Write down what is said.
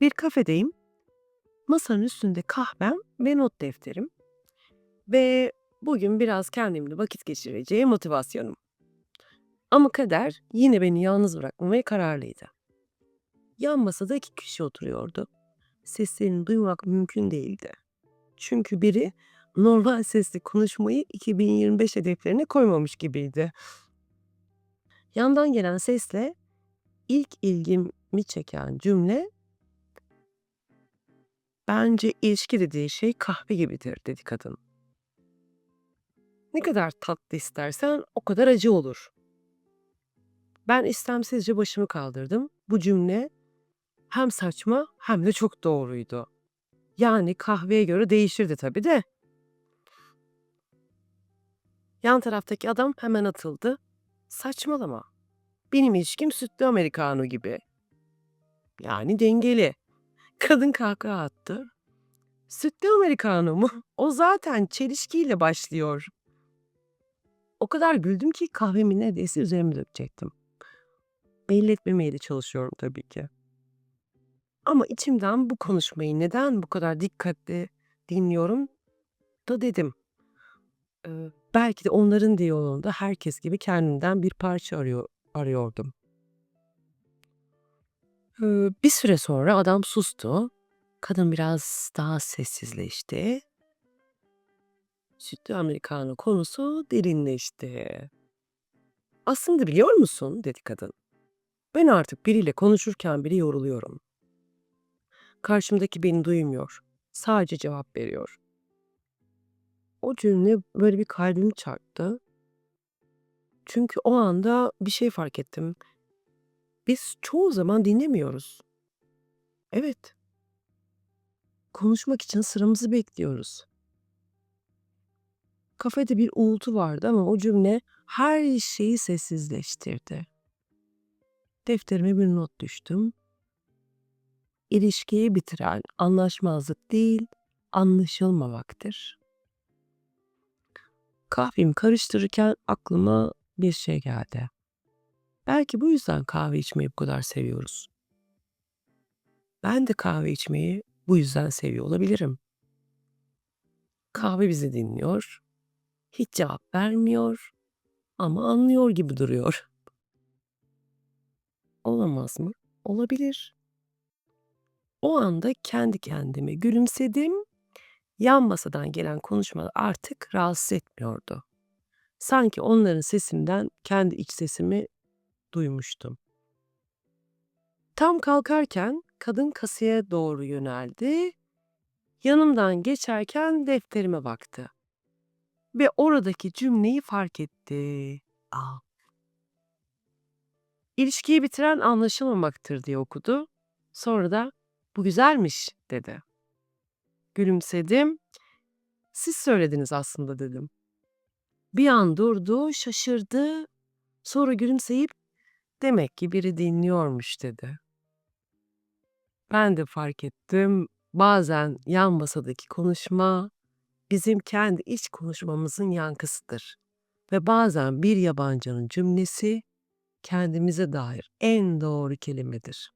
Bir kafedeyim. Masanın üstünde kahvem ve not defterim. Ve bugün biraz kendimle vakit geçireceği motivasyonum. Ama kader yine beni yalnız bırakmamaya kararlıydı. Yan masada iki kişi oturuyordu. Seslerini duymak mümkün değildi. Çünkü biri normal sesle konuşmayı 2025 hedeflerine koymamış gibiydi. Yandan gelen sesle ilk ilgimi çeken cümle Bence ilişki dediği şey kahve gibidir dedi kadın. Ne kadar tatlı istersen o kadar acı olur. Ben istemsizce başımı kaldırdım. Bu cümle hem saçma hem de çok doğruydu. Yani kahveye göre değişirdi tabii de. Yan taraftaki adam hemen atıldı. Saçmalama. Benim ilişkim sütlü americano gibi. Yani dengeli. Kadın kahkaha attı. Sütlü americano mu? O zaten çelişkiyle başlıyor. O kadar güldüm ki kahvemi neredeyse üzerime dökecektim. Belli etmemeye de çalışıyorum tabii ki. Ama içimden bu konuşmayı neden bu kadar dikkatli dinliyorum da dedim. Ee, belki de onların diyaloğunda herkes gibi kendimden bir parça arıyor, arıyordum. Bir süre sonra adam sustu. Kadın biraz daha sessizleşti. Sütlü americano konusu derinleşti. Aslında biliyor musun dedi kadın. Ben artık biriyle konuşurken bile yoruluyorum. Karşımdaki beni duymuyor. Sadece cevap veriyor. O cümle böyle bir kalbimi çarptı. Çünkü o anda bir şey fark ettim. Biz çoğu zaman dinlemiyoruz. Evet. Konuşmak için sıramızı bekliyoruz. Kafede bir uğultu vardı ama o cümle her şeyi sessizleştirdi. Defterime bir not düştüm. İlişkiyi bitiren anlaşmazlık değil, anlaşılmamaktır. Kahvemi karıştırırken aklıma bir şey geldi. Belki bu yüzden kahve içmeyi bu kadar seviyoruz. Ben de kahve içmeyi bu yüzden seviyor olabilirim. Kahve bizi dinliyor, hiç cevap vermiyor ama anlıyor gibi duruyor. Olamaz mı? Olabilir. O anda kendi kendime gülümsedim. Yan masadan gelen konuşmalar artık rahatsız etmiyordu. Sanki onların sesinden kendi iç sesimi duymuştum. Tam kalkarken kadın kasaya doğru yöneldi. Yanımdan geçerken defterime baktı. Ve oradaki cümleyi fark etti. Aa. İlişkiyi bitiren anlaşılmamaktır diye okudu. Sonra da bu güzelmiş dedi. Gülümsedim. Siz söylediniz aslında dedim. Bir an durdu, şaşırdı. Sonra gülümseyip demek ki biri dinliyormuş dedi. Ben de fark ettim. Bazen yan masadaki konuşma bizim kendi iç konuşmamızın yankısıdır. Ve bazen bir yabancının cümlesi kendimize dair en doğru kelimedir.